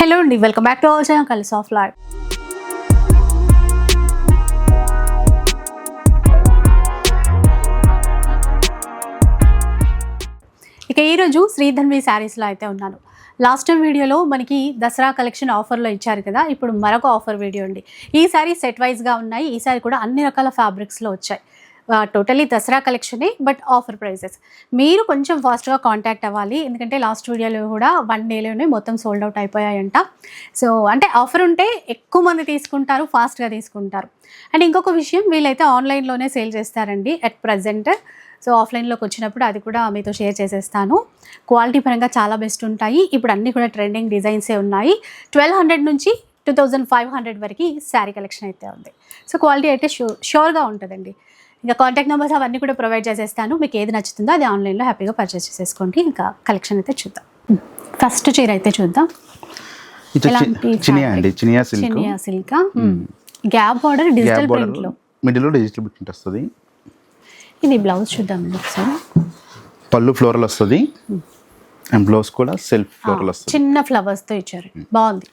Hello అండి welcome back to our channel కలిసి ఆఫ్ లైవ్ ఇక ఈరోజు శ్రీధన్వి శారీస్లో అయితే ఉన్నాను. లాస్ట్ టైం వీడియోలో మనకి దసరా కలెక్షన్ ఆఫర్లో ఇచ్చారు కదా ఇప్పుడు మరొక ఆఫర్ వీడియో అండి. ఈ సారీ సెట్ వైజ్గా ఉన్నాయి ఈ సారీ కూడా అన్ని రకాల ఫ్యాబ్రిక్స్లో వచ్చాయి. టోటలీ దసరా కలెక్షనే బట్ ఆఫర్ ప్రైసెస్ మీరు కొంచెం ఫాస్ట్గా కాంటాక్ట్ అవ్వాలి. ఎందుకంటే లాస్ట్ వీడియోలో కూడా వన్ డేలోనే మొత్తం సోల్డ్ అవుట్ అయిపోయాయంట. సో అంటే ఆఫర్ ఉంటే ఎక్కువ మంది తీసుకుంటారు ఫాస్ట్గా తీసుకుంటారు. అండ్ ఇంకొక విషయం వీళ్ళైతే ఆన్లైన్లోనే సేల్ చేస్తారండి అట్ ప్రజెంట్ సో ఆఫ్లైన్లోకి వచ్చినప్పుడు అది కూడా మీతో షేర్ చేసేస్తాను. క్వాలిటీ పరంగా చాలా బెస్ట్ ఉంటాయి. ఇప్పుడు అన్నీ కూడా ట్రెండింగ్ డిజైన్సే ఉన్నాయి. ట్వెల్వ్ హండ్రెడ్ నుంచి టూ థౌజండ్ ఫైవ్ హండ్రెడ్ వరకు శారీ కలెక్షన్ అయితే ఉంది. సో క్వాలిటీ అయితే షూ షూర్గా ఉంటుందండి. ఇంకా కాంటాక్ట్ నెంబర్స్ అవన్నీ కూడా ప్రొవైడ్ చేసేస్తాను. మీకు ఏది నచ్చుతుందో అది ఆన్లైన్లో హ్యాపీగా పర్చేస్ చేసేసుకోండి. ఇంకా కలెక్షన్ అయితే చూద్దాం. ఫస్ట్ చీర అయితే చూద్దాం. Chiniya silk Chiniya silk gap border digital gap ప్రింట్లో మిడిల్లో డిజిటల్ ప్రింట్ వస్తుంది. ఇది బ్లౌజ్ చూద్దాం. ఒకసారి పళ్ళు ఫ్లోరల్ వస్తుంది. అండ్ బ్లౌజ్ కూడా సెల్ఫ్ ఫ్లోరల్ వస్తుంది. చిన్న ఫ్లవర్స్తో ఇచ్చారు. బాగుంది.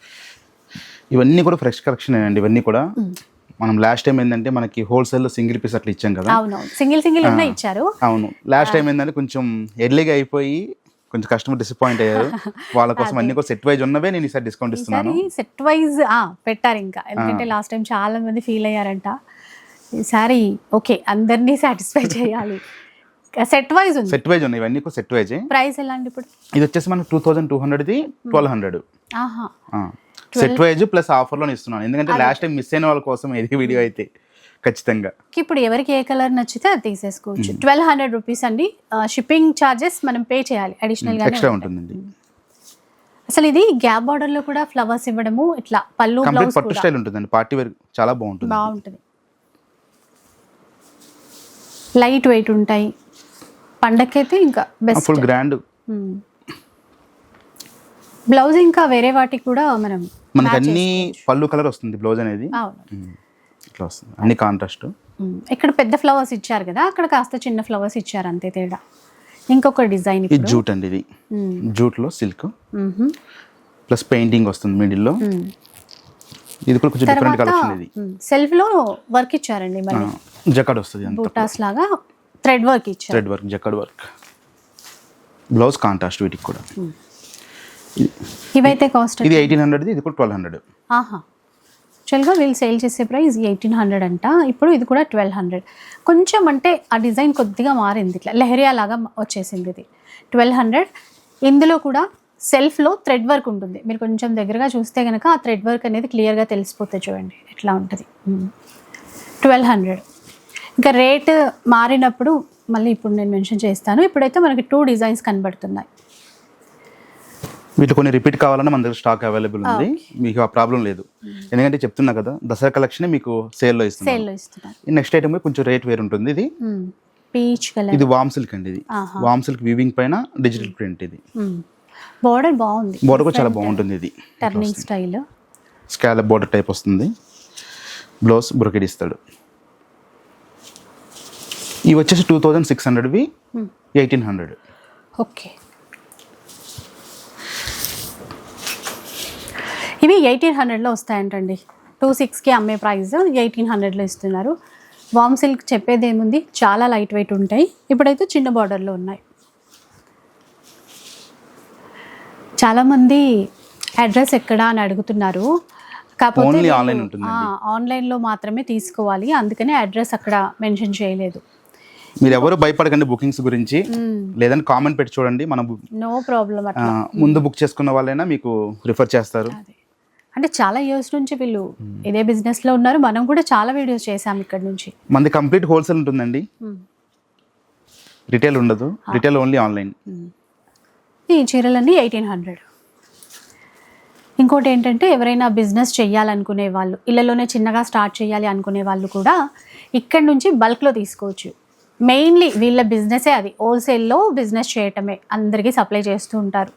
ఇవన్నీ కూడా ఫ్రెష్ కలెక్షన్ అండి. ఇవన్నీ కూడా మనం లాస్ట్ టైం ఏంటంటే మనకి హోల్సేల్లో సింగిల్ పీస్ అట్లా ఇచ్చాం కదా. అవునవును సింగిల్ సింగిల్ ఉన్న ఇచ్చారు. అవును. లాస్ట్ టైం ఏంటంటే కొంచెం ఎర్లీగా అయిపోయి కొంచెం కస్టమర్ డిసప్పాయింట్ అయ్యారు. వాళ్ళ కోసం అన్ని కూడా సెట్ వైజ్ ఉన్నవే నేను ఈసారి డిస్కౌంట్ ఇస్తున్నాను. సెట్ వైజ్ పెట్టారు ఇంకా. ఎందుకంటే లాస్ట్ టైం చాలా మంది ఫీల్ అయ్యారంట. ఈసారి ఓకే అందరినీ సాటిస్ఫై చేయాలి. సెట్ వైజ్ ఉంది. సెట్ వైజ్ ఉన్నాయి ఇవన్నీ కూడా సెట్ వైజ్ ప్రైస్ ఎలా అండి ఇప్పుడు? ఇది వచ్చేసి మనకు టూ థౌసండ్ టూ హండ్రెడ్ది ట్వెల్వ్ హండ్రెడ్ ఆహా. సెట్ వైజ్ ప్లస్ ఆఫర్లో ఇస్తున్నాను. ఎందుకంటే లాస్ట్ టైం మిస్ అయిన వాళ్ళ కోసం ఇది వీడియో అయితే ఖచ్చితంగా. ఇప్పుడు ఎవరికి ఏ కలర్ నచ్చితే అది తీసేసుకోవచ్చు. ట్వెల్వ్ హండ్రెడ్ రూపీస్ అండి. షిప్పింగ్ ఛార్జెస్ మనం పే చేయాలి అడిషనల్ ఎక్స్ట్రా ఉంటుందండి. అసలు ఇది గ్యాప్ బార్డర్లో కూడా ఫ్లవర్స్ ఇవ్వడము ఇట్లా పళ్ళు బ్లౌజ్ పట్టు స్టైల్ ఉంటుందండి. పార్టీ వేర్ చాలా బాగుంటుంది. బాగుంటుంది. లైట్ వెయిట్ ఉంటాయి. పండక్కైతే ఇంకా బెస్ట్ ఫుల్ గ్రాండ్ బ్లౌజ్ ఇంకా వేరే వాటికి కూడా మనం మనకి అన్ని. పళ్ళు కలర్ వస్తుంది బ్లౌజ్ అనేది. ఇట్లా వస్తుంది. అన్ని కాంట్రాస్ట్. ఇక్కడ పెద్ద ఫ్లవర్స్ ఇచ్చారు కదా అక్కడ కాస్త చిన్న ఫ్లవర్స్ ఇచ్చారు అంతే తేడా. ఇంకొక డిజైన్ ఇది జూట్ అండి ఇది. జూట్లో సిల్క్. ప్లస్ పెయింటింగ్ వస్తుంది మిడిల్లో ఉమ్. ఇది కూడా కొంచెం డిఫరెంట్ కలెక్షన్ ఇది. సెల్ఫ్లో వర్క్ ఇచ్చారండి మళ్ళీ జకాడ్ వస్తుంది అంత. బూటాస్ లాగా థ్రెడ్ వర్క్ ఇచ్చారు. Thread work jacquard work. Blouse contrast వీటికి కూడా. ఇవైతే కాస్ట్ ఇది ఎయిటీన్ హండ్రెడ్ ఇది కూడా ట్వెల్వ్ హండ్రెడ్. ఆహా. యాక్చువల్గా వీళ్ళు సేల్ చేసే ప్రైస్ ఎయిటీన్ హండ్రెడ్ అంట. ఇప్పుడు ఇది కూడా ట్వెల్వ్ హండ్రెడ్. కొంచెం అంటే ఆ డిజైన్ కొద్దిగా మారింది ఇట్లా. లెహరియా లాగా వచ్చేసింది ఇది. Twelve hundred. ఇందులో కూడా సెల్ఫ్లో థ్రెడ్ వర్క్ ఉంటుంది. మీరు కొంచెం దగ్గరగా చూస్తే కనుక ఆ థ్రెడ్ వర్క్ అనేది క్లియర్గా తెలిసిపోతుంది చూడండి. ఎట్లా ఉంటుంది? Twelve hundred. ఇంకా రేట్ మారినప్పుడు మళ్ళీ ఇప్పుడు నేను మెన్షన్ చేస్తాను. ఇప్పుడైతే మనకి టూ డిజైన్స్ కనబడుతున్నాయి. వీటిలో కొన్ని రిపీట్ కావాలన్నా మన దగ్గర స్టాక్ అవైలబుల్ ఉంది. మీకు ఆ ప్రాబ్లం లేదు. ఎందుకంటే చెప్తున్నా కదా దసరా కలెక్షన్ మీకు సేల్లో ఇస్తుంది నెక్స్ట్ ఐటమ్ కొంచెం రేట్ వేరు ఉంటుంది. ఇది పీచ్ కలర్. ఇది వామ్ సిల్క్ అండి ఇది. వామ్ సిల్క్ వీవింగ్ పైన డిజిటల్ ప్రింట్ ఇది. బార్డర్ బాగుంది. బోర్డర్ కూడా చాలా బాగుంటుంది ఇది. Turning style scallop border type వస్తుంది. బ్లౌజ్ బ్రొకెడ్ ఇస్తాడు. ఇవి వచ్చేసి టూ థౌజండ్ సిక్స్ హండ్రెడ్వి ఎయిటీన్ హండ్రెడ్ ఓకే. ఇవి ఎయిటీన్ హండ్రెడ్లో వస్తాయంటండి. టూ సిక్స్కి అమ్మే ప్రైస్ ఎయిటీన్ హండ్రెడ్లో ఇస్తున్నారు. వామ్ సిల్క్ చెప్పేది ఏముంది? చాలా లైట్ వెయిట్ ఉంటాయి. ఇప్పుడైతే చిన్న బార్డర్లో ఉన్నాయి. చాలామంది అడ్రస్ ఎక్కడ అని అడుగుతున్నారు. కాకపోతే ఆన్లైన్లో మాత్రమే తీసుకోవాలి. అందుకనే అడ్రస్ అక్కడ మెన్షన్ చేయలేదు. మీరు ఎవరు భయపడకండి బుకింగ్స్ గురించి. లేదంటే కామెంట్ పెట్టి చూడండి. మనం నో ప్రాబ్లం ముందు బుక్ చేసుకున్న వాళ్ళైనా మీకు రిఫర్ చేస్తారు. అంటే చాలా ఇయర్స్ నుంచి వీళ్ళు ఇదే బిజినెస్లో ఉన్నారు. మనం కూడా చాలా వీడియోస్ చేసాం ఇక్కడ నుంచి. మనది కంప్లీట్ హోల్సేల్ ఉంటుందండి. రిటైల్ ఉండదు. రిటైల్ ఓన్లీ ఆన్లైన్ ఈ చీరలన్నీ ఎయిటీన్ హండ్రెడ్ ఇంకోటి ఏంటంటే ఎవరైనా బిజినెస్ చేయాలనుకునే వాళ్ళు ఇళ్ళలోనే చిన్నగా స్టార్ట్ చేయాలి అనుకునే వాళ్ళు కూడా ఇక్కడ నుంచి బల్క్లో తీసుకోవచ్చు. మెయిన్లీ వీళ్ళ బిజినెసే అది. హోల్సేల్లో బిజినెస్ చేయటమే. అందరికీ సప్లై చేస్తూ ఉంటారు.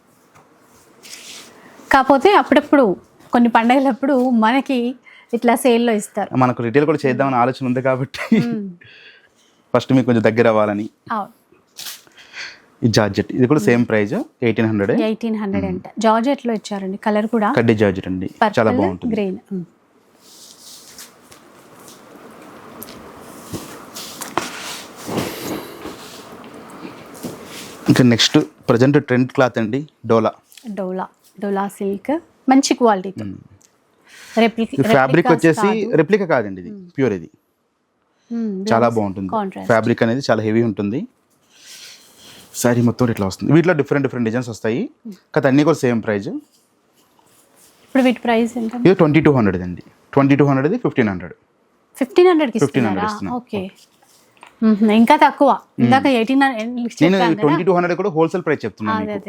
కాకపోతే అప్పుడప్పుడు కొన్ని పండగలప్పుడు మనకి ఇట్లా సేల్లో ఇస్తారు. మనకు రిటైల్ కూడా చేద్దామని ఆలోచన ఉంది కాబట్టి ఫస్ట్ మీకు కొంచెం దగ్గర అవ్వాలని. ఈ జార్జెట్ ఇది కూడా same price eighteen hundred eighteen hundred అంట. జార్జెట్లో ఇచ్చారండి. కలర్ కూడా కడ్డీ జార్జెట్ అండి. చాలా బాగుంటుంది. గ్రీన్. ఇంకా నెక్స్ట్ ప్రజెంట్ ట్రెండ్ క్లాత్ అండి డోలా. డోలా. డోలా సిల్క్. మంచి క్వాలిటీ రెప్లిక్ ఈ ఫ్యాబ్రిక్ వచ్చేసి రెప్లికా కాదండి ఇది ప్యూర్ ఇది. చాలా బాగుంటుంది. ఫ్యాబ్రిక్ అనేది చాలా హెవీ ఉంటుంది. శారీ మొత్తం ఇట్లా వస్తుంది. వీటిలో డిఫరెంట్ డిఫరెంట్ డిజైన్స్ వస్తాయి. కదా అన్నీ కూడా సేమ్ ప్రైస్ ఇప్పుడు వీటి ప్రైస్ ఎంత? ఇది ట్వంటీ టూ హండ్రెడ్ అండి twenty two hundred fifteen hundred fifteen 1500 ఇస్తున్నారా? ఇస్తున్నాం. ఓకే. ఇంకా తక్కువ. ఇందాక ఎయిటీన్ నేను ట్వంటీ టూ హండ్రెడ్ కూడా హోల్సేల్ ప్రైస్ చెప్తున్నాను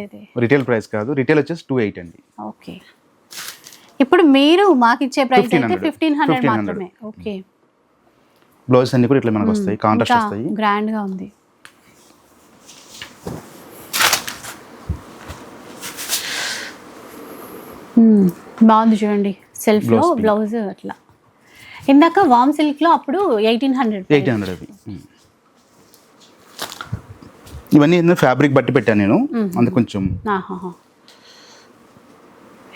రిటైల్ ప్రైస్ కాదు. రిటైల్ వచ్చేసి టూ ఎయిట్ అండి. ఓకే. ఇప్పుడు మీరు మాకు ఇచ్చే ప్రైస్ అయితే 1500. Fifteen hundred 1500. మాత్రమే. ఓకే బ్లౌజెస్ అన్ని కూడా ఇట్లా మనకు వస్తాయి. కాంట్రాస్ట్ ఇంకా వస్తాయి. గ్రాండ్గా ఉంది. మ్మ్. బాగుంది చూడండి. సెల్ఫ్లో. బ్లౌజ్ అట్లా. ఇందాక వామ్ సిల్క్లో అప్పుడు ఎయిటీన్ హండ్రెడ్ ఎయిటీన్ హండ్రెడ్ అవి. ఇవన్నీ ఫ్యాబ్రిక్ బట్టి పెట్టాను నేను. అందుకు కొంచెం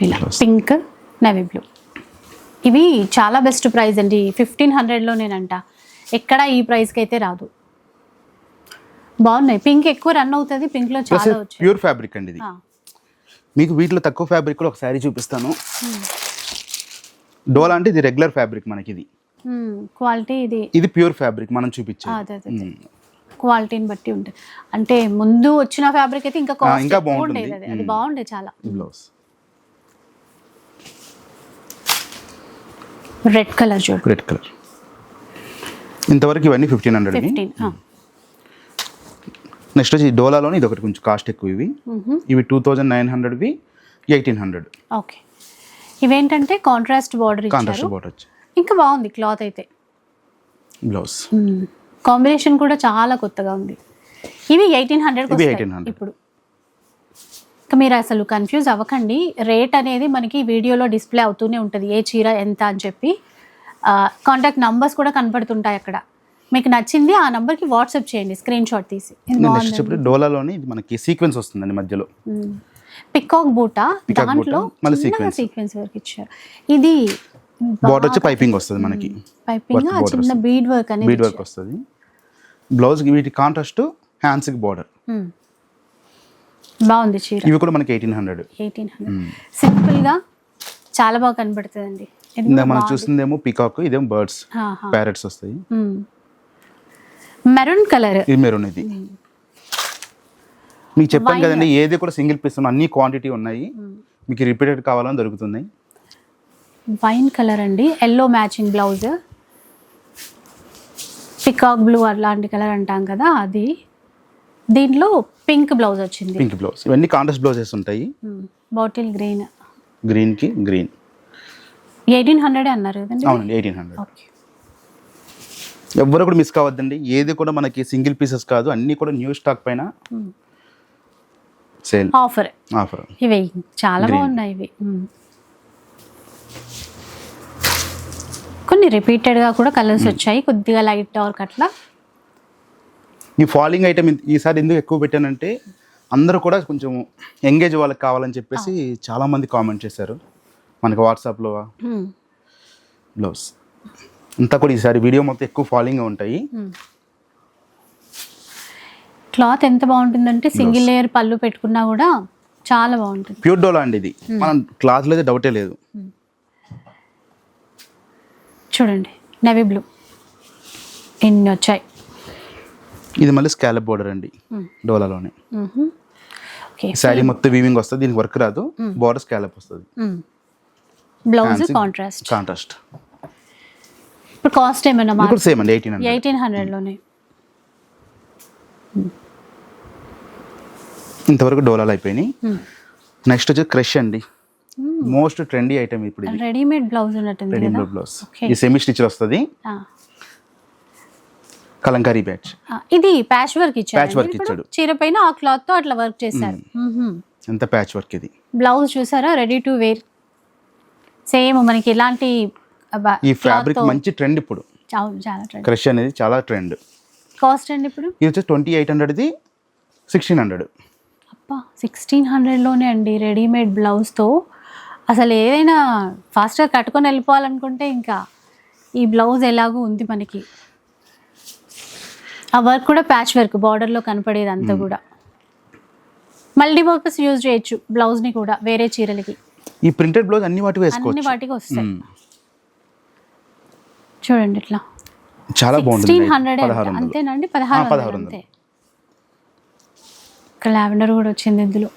ఇలా పింక్. నేవీ బ్లూ ఇవి చాలా బెస్ట్ ప్రైస్ అండి. ఫిఫ్టీన్ హండ్రెడ్లో నేనంట ఎక్కడ ఈ ప్రైస్కి అయితే రాదు. బాగున్నాయి. పింక్ ఎక్కువ రన్ అవుతుంది. పింక్లో చాలా వచ్చాయి. ప్యూర్ ఫ్యాబ్రిక్ అండి ఇది. మీకు వీటిలో తక్కువ ఫ్యాబ్రిక్ కూడా ఒక శారీ చూపిస్తాను. డోలా అంటే ఇది రెగ్యులర్ ఫ్యాబ్రిక్ మనకి ఇది. క్వాలిటీ ఇది. ఇది ప్యూర్ ఫ్యాబ్రిక్ మనం అదే. క్వాలిటీని బట్టి ఉంటుంది. అంటే ముందు వచ్చిన ఫ్యాబ్రిక్ అయితే ఇంకా ఇంకా. ఉండేది అది. అది బాగుండే చాలా. బ్లౌజ్ రెడ్ కలర్ చూడు రెడ్ కలర్ ఇంతవరకు ఇవన్నీ ఫిఫ్టీన్ హండ్రెడ్ నెక్స్ట్ వచ్చి డోలాలోని ఇది ఒకటి కొంచెం కాస్ట్ ఎక్కువ ఇవి. ఇవి టూ థౌజండ్ నైన్ హండ్రెడ్వి ఎయిటీన్ హండ్రెడ్ ఓకే ఇవేంటంటే కాంట్రాస్ట్ బార్డర్ కాంట్రాస్ట్ వచ్చి ఇంకా బాగుంది క్లాత్ అయితే. బ్లౌజ్ కాంబినేషన్ కూడా చాలా కొత్తగా ఉంది. ఇవి ఎయిటీన్ హండ్రెడ్ ఇవి 1800. ఇప్పుడు. మీరు అసలు కన్ఫ్యూజ్ అవ్వకండి. రేట్ అనేది మనకి వీడియోలో డిస్ప్లే అవుతూనే ఉంటుంది. ఏ చీర ఎంత అని చెప్పి. కాంటాక్ట్ నంబర్స్ కూడా కనపడుతుంటాయి అక్కడ. మీకు నచ్చింది ఆ నంబర్కి వాట్సాప్ చేయండి. స్క్రీన్ షాట్ తీసి. డోలాలోని ఇది మనకి సీక్వెన్స్ వస్తుందండి మధ్యలో. పికాక్ బూటా? దాంట్లో. సీక్వెన్స్ వర్క్ ఇచ్చారు. ఇది బాట్ వచ్చి పైపింగ్ వస్తుంది మనకి. పైపింగ్ చిన్న బీడ్ వర్క్ అనేది బీడ్ వర్క్ వస్తుంది. బ్లౌజ్ వీటి కాంట్రాస్ట్ హ్యాండ్స్కి బార్డర్. బాగుంది చీర. ఇవి కూడా మనకి ఎయిటీన్ హండ్రెడ్. Eighteen hundred. సింపుల్గా చాలా బాగా కనబడుతుందండి. మనం చూసిందేమో పికాక్ ఇదేమో బర్డ్స్ ప్యారెట్స్ వస్తాయి. Maroon colour. ఇది మెరూన్ ఇది. మీకు చెప్పాను కదండి ఏది కూడా సింగిల్ పీస్ అన్ని క్వాంటిటీ ఉన్నాయి. మీకు రిపీటెడ్ కావాలని దొరుకుతున్నాయి. వైన్ కలర్ అండి yellow matching blouse. Peacock blue అలాంటి కలర్ అంటాం కదా అది. దీంట్లో పింక్ బ్లౌజ్ వచ్చింది. Pink blouse. ఇవన్నీ కాంట్రాస్ట్ బ్లౌజెస్ ఉంటాయి. Bottle green. గ్రీన్కి గ్రీన్. ఎయిటీన్ హండ్రెడ్ అన్నారు కదండి? అవునండి ఎయిటీన్ హండ్రెడ్. ఓకే. ఎవ్వరు కూడా మిస్ కావద్దండి. ఏది కూడా మనకి సింగిల్ పీసెస్ కాదు. అన్నీ కూడా న్యూ స్టాక్ పైన సేల్. ఆఫర్. ఆఫర్. ఇవి చాలా. బాగున్నాయి ఇవి. కొన్ని రిపీటెడ్గా కూడా కలర్స్ వచ్చాయి. కొద్దిగా లైట్ డార్క్ అట్లా. ఈ ఫాలోయింగ్ ఐటమ్ ఈసారి ఎందుకు ఎక్కువ పెట్టానంటే అందరూ కూడా కొంచెం ఎంగేజ్ వాళ్ళకి కావాలని చెప్పేసి చాలా మంది కామెంట్ చేశారు. మనకి వాట్సాప్లో. బ్లౌజ్ అంతా కూడా ఈసారి వీడియో మొత్తం ఎక్కువ ఫాలోయింగ్ ఉంటాయి. క్లాత్ ఎంత బాగుంటుందంటే సింగిల్ లేయర్ పళ్ళు పెట్టుకున్నా కూడా చాలా బాగుంటుంది. ప్యూర్ డోలా అండి ఇది. మనం క్లాత్లో అయితే డౌటే లేదు. చూడండి నెవీ బ్లూ. ఇన్ని వచ్చాయి? ఇది మళ్ళీ స్కాలప్ బోర్డర్ అండి. డోలాలోనే. శారీ మొత్తం వీవింగ్ వస్తుంది దీనికి వర్క్ రాదు. బోర్డర్ స్కాలప్ వస్తుంది. బ్లౌజ్. కాంట్రాస్ట్ కాంట్రాస్ట్ ఇప్పుడు కాస్ట్ ఏమైనా ఇది కూడా సేమ్ అండి ఎయిటీన్ హండ్రెడ్ ఎయిటీన్ హండ్రెడ్లోనే ఇంతవరకు డోలాలు అయిపోయినాయి. నెక్స్ట్ వచ్చి క్రష్ అండి. మోస్ట్ ట్రెండీ ఐటమ్ ఇప్పుడు రెడీమేడ్ బ్లౌజ్ రెడీమేడ్ బ్లౌజ్. ఈ సెమీ స్టిచ్ వస్తుంది. కలంకారీ బ్యాచ్. ఇది ప్యాచ్ వర్క్ ఇచ్చారు. Patch work ఇచ్చాడు. చీర పైన ఆ క్లాత్తో అట్లా వర్క్ చేశారు. ఎంత ప్యాచ్ వర్క్ ఇది. బ్లౌజ్ చూసారా? రెడీ టు వేర్ సేమ్ మనకి ఇలాంటి ఈ ఫ్యాబ్రిక్ మంచి ట్రెండ్ ఇప్పుడు. క్రష్ అనేది చాలా ట్రెండ్ కాస్ట్ అండి ఇప్పుడు? ఇది వచ్చేసి ట్వంటీ ఎయిట్ హండ్రెడ్ది సిక్స్టీన్ హండ్రెడ్ అబ్బా సిక్స్టీన్ హండ్రెడ్లోనే అండి రెడీమేడ్ బ్లౌజ్తో అసలు ఏదైనా ఫాస్ట్గా కట్టుకొని వెళ్ళిపోవాలనుకుంటే ఇంకా ఈ బ్లౌజ్ ఎలాగో ఉంది మనకి. ఆ వర్క్ కూడా ప్యాచ్ వర్క్ బార్డర్లో కనపడేది అంతా కూడా. మల్టీపర్పస్ యూజ్ చేయొచ్చు బ్లౌజ్ని కూడా వేరే చీరలకి. ఈ ప్రింటెడ్ బ్లౌజ్ అన్ని వాటి అన్ని వేసుకోవచ్చు వాటికి వస్తాయి. మ్మ్. చూడండి ఇట్లా. చాలా బాగుంటుంది సిక్స్టీన్ హండ్రెడ్ పదహారు వందలు. అంతేనండి? పదహారు ఆ, పదహారు వందలు. అంతే. ఇక్కడ లావెండర్ కూడా వచ్చింది ఇందులో.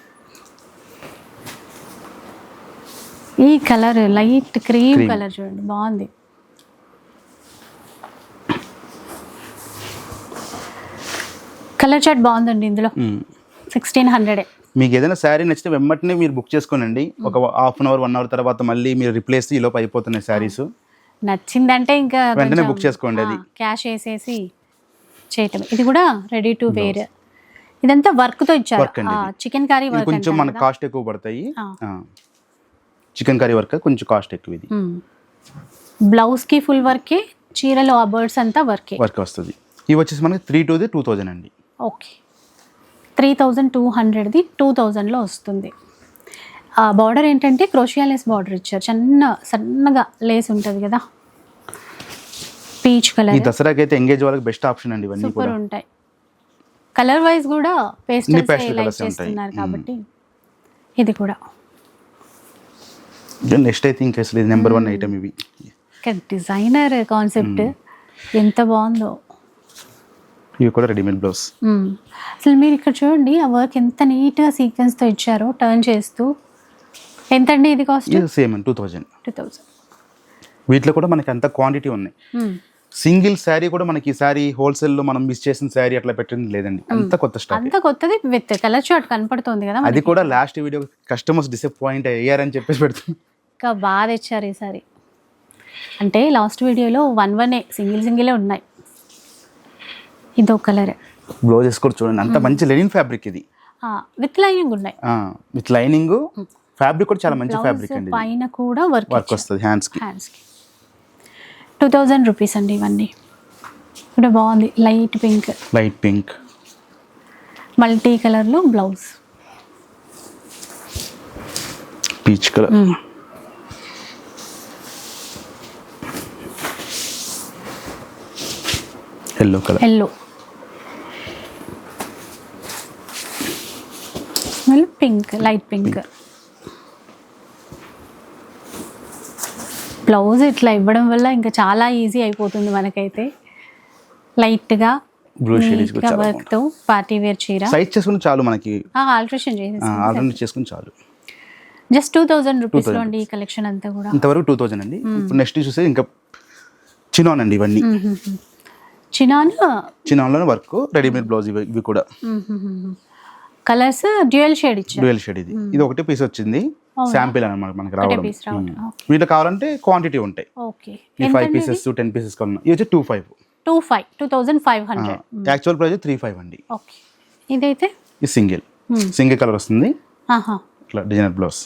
ఈ కలర్ లైట్ క్రీమ్. కలర్ చూడండి బాగుంది. కలర్ చార్ట్ బాగుందండి ఇందులో. సిక్స్టీన్ హండ్రెడే మీకు ఏదైనా శారీ నచ్చితే వెంటనే మీరు బుక్ చేసుకోనండి. ఒక half an hour one hour తర్వాత మళ్ళీ మీరు రిప్లేస్ ఈ లోపు అయిపోతున్నాయి శారీస్. నచ్చిందంటే ఇంకా వెంటనే book చేసుకోండి అది. క్యాష్ వేసేసి చేయటం ఇది కూడా రెడీ టు వేర్ ఇదంతా వర్క్తో ఇచ్చారు. చికెన్ కర్రీ వర్క్ కొంచెం మనకు కాస్ట్ ఎక్కువ పడతాయి. చికెన్ కర్రీ వర్క్ కొంచెం కాస్ట్ ఎక్కువ ఇది. బ్లౌజ్కి ఫుల్ వర్కే చీరలో ఆ బర్డ్స్ అంతా వర్కే వర్క్ వస్తుంది. ఇవి వచ్చేసి మనకి త్రీ టూది టూ థౌజండ్ అండి. ఓకే. త్రీ థౌజండ్ టూ హండ్రెడ్ది టూ థౌజండ్లో వస్తుంది. ఆ బార్డర్ ఏంటంటే క్రోషియా లేస్ బార్డర్ ఇచ్చారు. చిన్న సన్నగా లేస్ ఉంటుంది కదా. Peach colour. దసరాకి అయితే ఎంగేజ్ వాళ్ళకి బెస్ట్ ఆప్షన్ అండి ఇవన్నీ సూపర్ కూడా. ఉంటాయి కలర్ వైజ్ కూడా పేస్టల్స్ లైక్ ఉంటాయి. చేస్తున్నారు కాబట్టి ఇది కూడా. నెక్స్ట్ అయితే ఇంకా అసలు ఇది నెంబర్ వన్ ఐటమ్ ఇవి. డిజైనర్ కాన్సెప్ట్ ఎంత బాగుందో. ఇవి కూడా రెడీమేడ్ బ్లౌజ్. అసలు మీరు ఇక్కడ చూడండి ఆ వర్క్ ఎంత నీట్గా సీక్వెన్స్తో ఇచ్చారో టర్న్ చేస్తూ. ఎంతండి ఇది కాస్ట్ ఇది సేమ్ అండి టూ థౌజండ్ టూ థౌజండ్ వీటిలో కూడా మనకి అంత క్వాంటిటీ ఉన్నాయి. సింగిల్ శారీ కూడా మనకి ఈ శారీ హోల్సేల్లో మనం మిస్ చేసిన శారీ అట్లా పెట్టింది లేదండి. అంత కొత్త స్టాక్ అంత కొత్తది విత్ కలర్ చార్ట్ కనపడుతుంది కదా అది కూడా లాస్ట్ వీడియో కస్టమర్స్ డిసప్పాయింట్ అయ్యారని చెప్పేసి పెడుతుంది ఇంకా బాగా తెచ్చారు ఈసారి అంటే లాస్ట్ వీడియోలో వన్ వనే సింగిల్ సింగిలే ఉన్నాయి. ఇదో కలర్. బ్లౌజెస్ కూడా చూడండి. అంత మంచి లెనిన్ ఫ్యాబ్రిక్ ఇది. విత్ లైనింగ్ ఉన్నాయి. విత్ లైనింగ్ ఫ్యాబ్రిక్ కూడా చాలా మంచి ఫ్యాబ్రిక్ అండి పైన కూడా వర్క్ వర్క్ వస్తుంది హ్యాండ్స్కి హ్యాండ్స్కి టూ థౌజండ్ రూపీస్ అండి ఇవన్నీ. కూడా బాగుంది. Light pink light pink multi కలర్లో blouse peach colour yellow colour yellow మళ్ళీ పింక్ లైట్ పింక్. బ్లౌజ్ ఇట్లా ఇవ్వడం వల్ల ఇంకా చాలా ఈజీ అయిపోతుంది మనకైతే. లైట్గా బ్లూ షేడ్ వర్క్తో పార్టీ వేర్ చీర. సైజ్ చేసుకుని చాలు మనకి. ఆల్ట్రేషన్ ఆల్రెడీ చేసుకుని చాలు. జస్ట్ టూ థౌజండ్ రూపీస్లో అండి ఈ కలెక్షన్ అంతా కూడా. ఇంతవరకు టూ థౌజండ్ అండి. ఇప్పుడు నెక్స్ట్ చూస్తే ఇంకా చినాన్ అండి ఇవన్నీ. చినాన్ చినాన్లోనే వర్క్ రెడీమేడ్ బ్లౌజ్ ఇవి ఇవి కూడా. కలర్స్ డ్యూయల్ షేడ్ ఇచ్చారు. డ్యూయల్ షేడ్ ఇది. ఇది ఒకటి పీస్ వచ్చింది. శాంపిల్ అనమాట మనకి రావడం. మ్మ్. వీటిలో కావాలంటే క్వాంటిటీ ఉంటాయి. ఓకే ఈ ఫైవ్ పీసెస్ టెన్ పీసెస్ కావాలి ఇది వచ్చి two five two five two thousand five hundred actual price three five అండి. ఓకే ఇదైతే? ఇది సింగిల్. సింగిల్ కలర్ వస్తుంది. ఇట్లా డిజైనర్ బ్లౌజ్.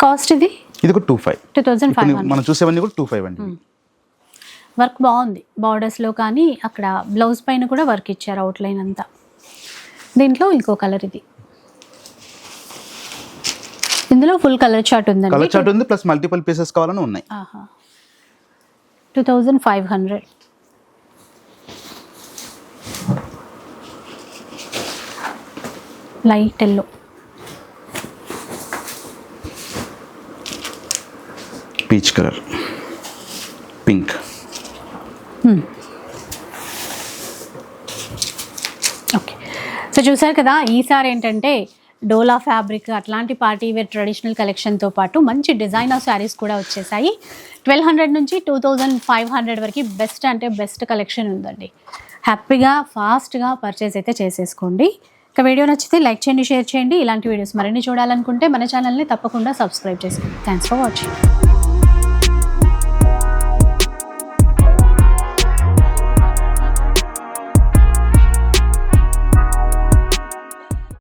కాస్ట్ ఇది? ఇది కూడా two five two thousand five మనం చూసేవన్నీ కూడా టూ ఫైవ్ అండి. వర్క్ బాగుంది. బార్డర్స్లో కానీ అక్కడ బ్లౌజ్ పైన కూడా వర్క్ ఇచ్చారు అవుట్లైన్ అంతా. దీంట్లో ఇంకో కలర్ ఇది. ఇందులో ఫుల్ కలర్ చార్ట్ ఉందండి. కలర్ చార్ట్ ఉంది ప్లస్ మల్టిపల్ పీసెస్ కావాలని ఉన్నాయి. Two thousand five hundred. Light yellow. Peach colour. Pink. So చూసారు కదా ఈసారి ఏంటంటే డోలా ఫ్యాబ్రిక్ అట్లాంటి పార్టీ వేర్ ట్రెడిషనల్ కలెక్షన్తో పాటు మంచి డిజైనర్ శారీస్ కూడా వచ్చేసాయి. ట్వెల్వ్ హండ్రెడ్ నుంచి టూ థౌజండ్ ఫైవ్ హండ్రెడ్ వరకు బెస్ట్ అంటే బెస్ట్ కలెక్షన్ ఉందండి. హ్యాపీగా ఫాస్ట్గా పర్చేస్ అయితే చేసేసుకోండి. ఇక వీడియో నచ్చితే లైక్ చేయండి షేర్ చేయండి. ఇలాంటి వీడియోస్ మరిన్ని చూడాలనుకుంటే మన ఛానల్ని తప్పకుండా సబ్స్క్రైబ్ చేసుకోండి. Thanks for watching